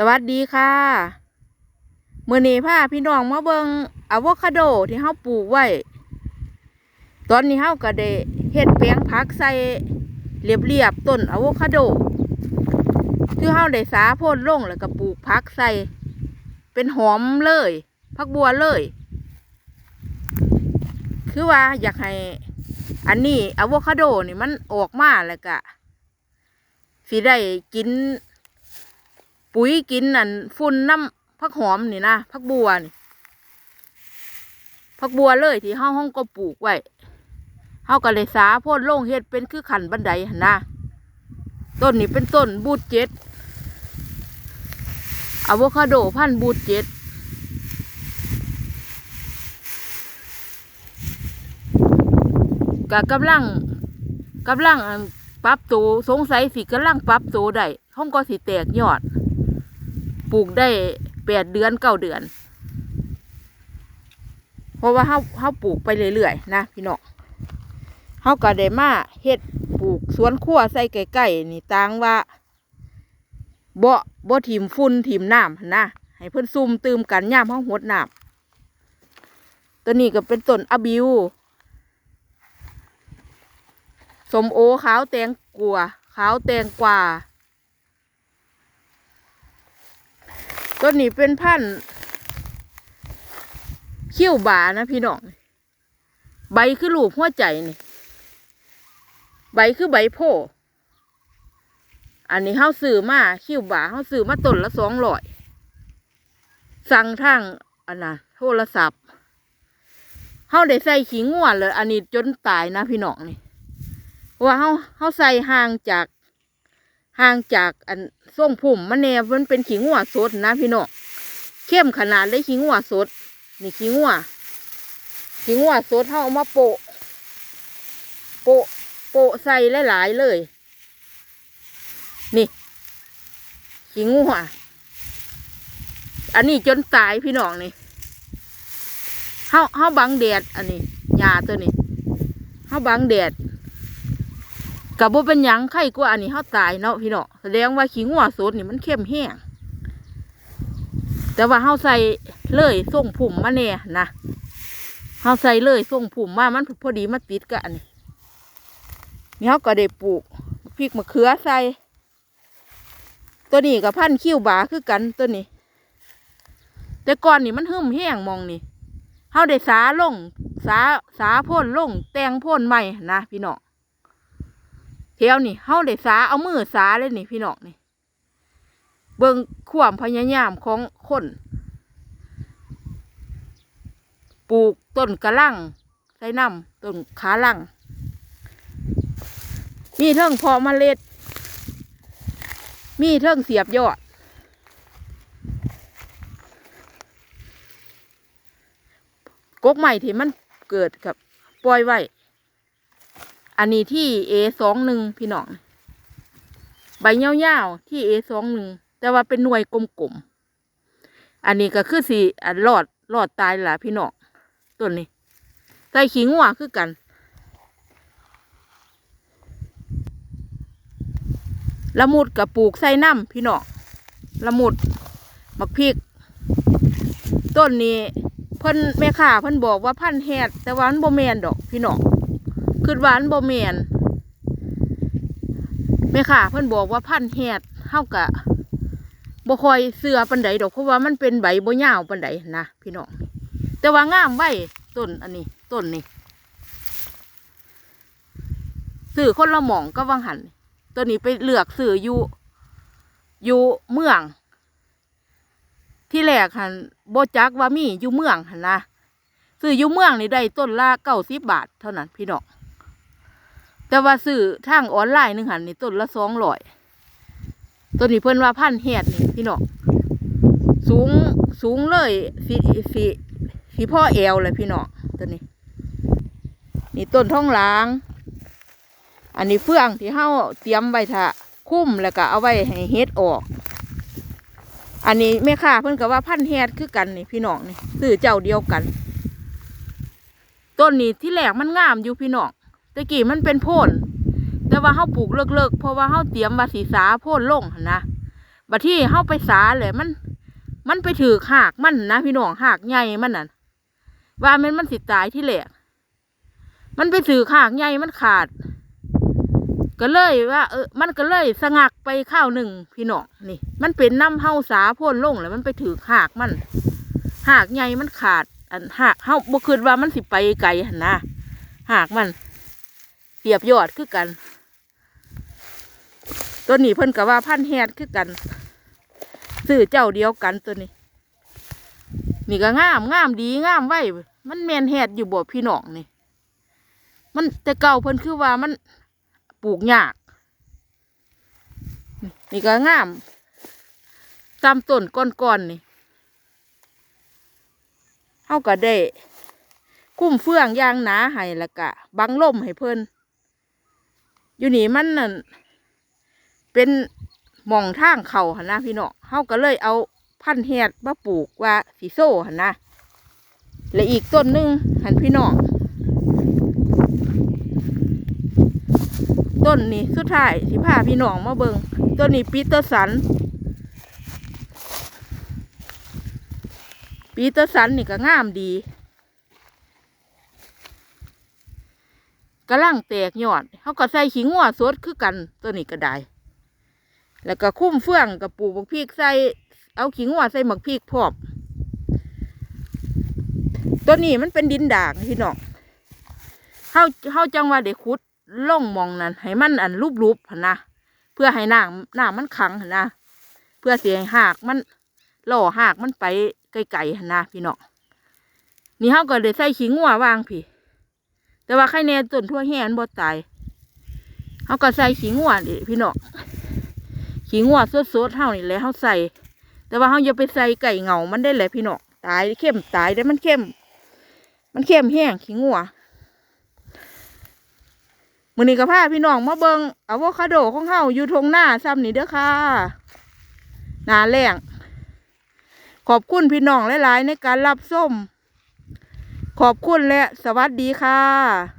สวัสดีค่ะมื่อนี้พาพี่น้องมาเบิงอะโวคาโดที่เฮาปลูกไว้ ตอนนี้เฮาก็ได้เฮ็ดแปลงผักใส่เรียบๆต้นอะโวคาโดคือเฮาได้สาโพ่นลงแล้วก็ปลูกผักใส่ เป็นหอมเลยผักบัวเลย คือว่าอยากให้อันนี้อะโวคาโดนี่มันออกมาแล้วก็สิได้กิน ปุ๋ยกินนั่นฝุ่นน้ำผักหอมนี่นะผักบัวนี่ผักบัวเลยที่เฮาห้องก็ปลูกไว้เฮาก็เลยสาพ่นลงเฮ็ดเป็นคือขันบันไดนะต้นนี้เป็นต้นบูดเจ็ดอะโวคาโดพันบูดเจ็ดก็กำลังกำลังอันปรับตัวสงสัยสิกำลังปรับตัวได้ห้องก็สิแตกยอด ปลูกได้แปดเดือนเก้าเดือน เพราะว่าเฮาเฮาปลูกไปเรื่อยๆนะพี่น้องเฮาก็ได้มาเฮ็ดปลูกสวนครัวใส่ใกล้ๆนี่ต่างว่าบ่บ่ถิ่มฝุ่นถิ่มน้ำนนะให้เพิ่นซุ่มตืมกันย่ามเฮาหดน้ำตัวนี้ก็เป็นต้นอะบิวสมโอขาวแตงกัวขาวแตงกวา ต้นนี้เป็นพันธุ์คิ้วบานะพี่น้อง ใบคือลูกหัวใจนี่ ใบคือใบโพอันนี้เฮาซื้อมาคิ้วบาเฮาซื้อมาต้นละสองร้อย สั่งทางอันน่ะ โทรศัพท์เฮาได้ใส่ขี้งัวเลย อันนี้จนตายนะพี่น้องนี่เพราะว่าเฮาเฮาใส่ห่างจาก ห่างจากอันส่งผุ่มมันแนวมันเป็นขี้งัวสดนะพี่น้องเข้มขนาดเลยขี้งัวสด นี่ขี้งัวขี้งัวสดเขาเอามาโปะโปะโปะใส่หลายๆเลย นี่ขี้งัวอันนี้จนตายพี่น้องนี่เฮาเฮาบังแดดอันนี้หญ้าตัวนี้เฮาบังแดด กับบ่เป็นหยังไข่กว่าอันนี้เขาตายเนาะพี่เนาะแสดงว่าขี้งัวสดนี่มันเข้มแห้งแต่ว่าเขาใส่เลยส่งผุ่มมาเนี่ยนะเขาใส่เลยส่งผุ่มมามันพอดีมาติดกับอันนี้นี่เขาก็ได้ปลูกพริกมะเขือใส่ ตัวนี้กับพันคิ้วบาคือกันตัวนี้ แต่ก่อนนี่มันหึมแห้งมองนี่เขาได้สาลงสาสาพ่นลงแตงพ่นใหม่นะพี่เนาะ เที่ยวนี่เฮาได้สาเอามือสาเลยนี่พี่น้องนี่ เบิ่งความพยายามของคนปลูกต้นกระลังใส่น้ำต้นขาลัง มีเทิงพอเมล็ด มีเทิงเสียบยอด กกใหม่ที่มันเกิดกับปล่อยไว้ อันนี้ที่เอสองหนึ่งพี่น้อง ใบเงาวๆที่เอสองหนึ่งแต่ว่าเป็นหน่วยกลมๆ อันนี้ก็คือสีอันรอดรอดตายละพี่น้องต้นนี้ใส่ขิงหัวคือกัน ละมุดกับปลูกใส่น้ำพี่น้องละมุดมักพริก ต้นนี้เพิ่นแม่ค้าเพิ่นบอกว่าพันแฮดแต่ว่ามันบ่แมนดอกพี่น้อง คือหวานบ่แมนแม่ค่ะ เพิ่อนบอกว่าพันธุ์แฮดเฮากะบ่คอยเสือปันใดดอกเพราะว่ามันเป็นใบบ่ยาวปันใดนะพี่น้องแต่ว่างามไว้ต้นอันนี้ต้นนี้ซื้อคนละหมองก็วังหันตัวนี้ไปเลือกซื้ออยู่อยู่เมือง ที่แรกหันโบจักว่ามีอยู่เมืองหันนะซื้ออยู่เมืองนี่ได้ต้นละเก้าสิบบาทเท่านั้นพี่น้อง แต่ว่าซื้อทางออนไลน์หนึ่งหันนี่ต้นละสองร้อยต้นนี้เพิ่นว่าพันเฮ็ดนี่พี่น้องสูงสูงเลยสีสีสีพ่อแอวเลยพี่น้องต้นนี้ นี่ต้นท้องหลาง อันนี้เฟื่องที่เฮาเตรียมไว้ถ้าคุ้มแล้วก็เอาไว้ให้เฮ็ดออก อันนี้แม่ค้าเพิ่นก็ว่าพันเฮ็ดคือกันนี่พี่น้องนี่ซื้อเจ้าเดียวกัน ต้นนี้ที่แรกมันงามอยู่พี่น้อง ตะกี้มันเป็นโพ่นแต่ว่าเฮาปลูกเลิกๆเพราะว่าเฮาเตรียมว่าสีสาโพ่นลงนะบัดที่เฮาไปสาเลยมัน มันไปถือหากมันนะพี่น้องหากใหญ่มันน่ะว่ามันมันสิตายที่แหลกมันไปถือหากใหญ่มันขาด ก็เลยว่า เออ มันก็เลยสงักไปข้าวหนึ่งพี่น้องนี่ มันเป็นน้ำเฮาสาพ่นลงแล้วมันไปถือหากมันหากใหญ่มันขาด อันหากเฮาบ่คิดว่ามันสิไปไกลหันนะหากมัน สียบยอดคือกัน ตัวนี้เพิ่นก็ว่าพันแฮดคือกันซื้อเจ้าเดียวกันตัวนี้ นี่ก็งามงามดีงามไว้เว้ยมันแมนแฮดอยู่บ่พี่น้องนี่ มันแต่เก่าเพิ่นคือว่ามันปลูกยาก นี่ก็งามตามต้นก้อนๆนี่เฮาก็ได้ คุ้มเฟืองอยางหนาให้ล้วก็บังลมให้เพิ่น อยู่นี่มันนั่นเป็นหมองทางเขาหันนะพี่น้องเฮาก็เลยเอาพันธุ์แฮดมาปลูกว่าสีโซ่หันนะและอีกต้นหนึงหันพี่น้องต้นนี้สุดท้ายสิพาพี่น้องมาเบิงต้นนี้ปีเตอร์สันปีเตอร์สันนี่ก็งามดี กำลังแตกยอดเขาก็ใส่ขิงหัวสดคือกันตัวนี้ก็ได้ แล้วก็คุ้มเฟื่องกับปลูกบักพริกใส่เอาขิงหัวใส่หมักพริกพอมตัวนี้มันเป็นดินด่างพี่น้องเขาเขาจังว่าเด็กขุดล่องมองนั้นให้มันอันรูปๆหันะเพื่อให้น้ำน้ำมันขังนะเพื่อเสียหากมันหล่อหากมันไปไกลๆนนะพี่น้องนี่เขาก็เลยใส่ขิงหัววางพี่ แต่ว่าไข่แน่ต้นทั่วแห่นบ่ตายเขาก็ใส่ขิงหัวดพี่น้องขิงหัวสดๆเท่านี่แหละเขาใส่ แต่ว่าเขาอย่าไปใส่ไก่เหงามันได้แหละพี่น้องตายเข้มตายได้มันเข้ม มันเข้มแห้งขิงหัวมือนี้ก็พาพี่น้องมาเบิงอะโวคาโดของเฮาอยู่ทงหน้าซ้ำนี่เด้อค่ะหนาแรงขอบคุณพี่น้องหลาย ๆ ในการรับส้ม ขอบคุณและสวัสดีค่ะ